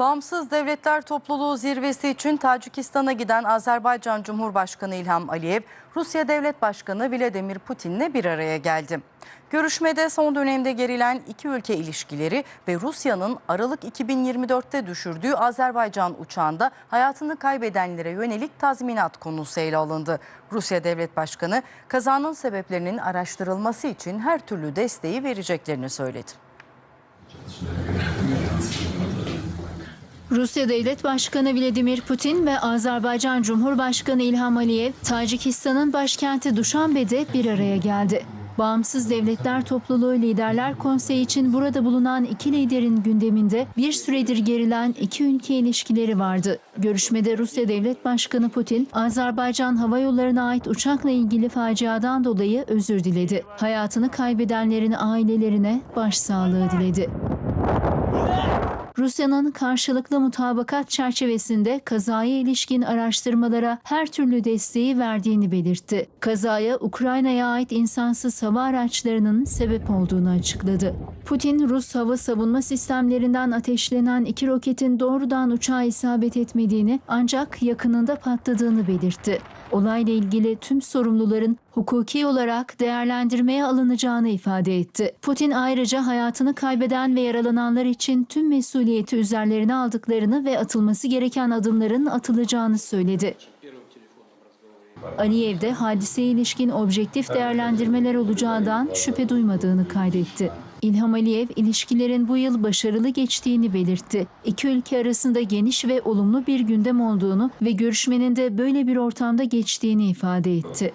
Bağımsız Devletler Topluluğu zirvesi için Tacikistan'a giden Azerbaycan Cumhurbaşkanı İlham Aliyev, Rusya Devlet Başkanı Vladimir Putin'le bir araya geldi. Görüşmede son dönemde gerilen iki ülke ilişkileri ve Rusya'nın Aralık 2024'te düşürdüğü Azerbaycan uçağında hayatını kaybedenlere yönelik tazminat konusu ele alındı. Rusya Devlet Başkanı kazanın sebeplerinin araştırılması için her türlü desteği vereceklerini söyledi. Rusya Devlet Başkanı Vladimir Putin ve Azerbaycan Cumhurbaşkanı İlham Aliyev, Tacikistan'ın başkenti Duşanbe'de bir araya geldi. Bağımsız Devletler Topluluğu Liderler Konseyi için burada bulunan iki liderin gündeminde bir süredir gerilen iki ülke ilişkileri vardı. Görüşmede Rusya Devlet Başkanı Putin, Azerbaycan Hava Yolları'na ait uçakla ilgili faciadan dolayı özür diledi. Hayatını kaybedenlerin ailelerine başsağlığı diledi. Rusya'nın karşılıklı mutabakat çerçevesinde kazaya ilişkin araştırmalara her türlü desteği verdiğini belirtti. Kazaya Ukrayna'ya ait insansız hava araçlarının sebep olduğunu açıkladı. Putin, Rus hava savunma sistemlerinden ateşlenen iki roketin doğrudan uçağa isabet etmediğini ancak yakınında patladığını belirtti. Olayla ilgili tüm sorumluların hukuki olarak değerlendirmeye alınacağını ifade etti. Putin ayrıca hayatını kaybeden ve yaralananlar için tüm maliyeti üzerlerine aldıklarını ve atılması gereken adımların atılacağını söyledi. Aliyev de hadiseye ilişkin objektif değerlendirmeler olacağından şüphe duymadığını kaydetti. İlham Aliyev ilişkilerin bu yıl başarılı geçtiğini belirtti. İki ülke arasında geniş ve olumlu bir gündem olduğunu ve görüşmenin de böyle bir ortamda geçtiğini ifade etti.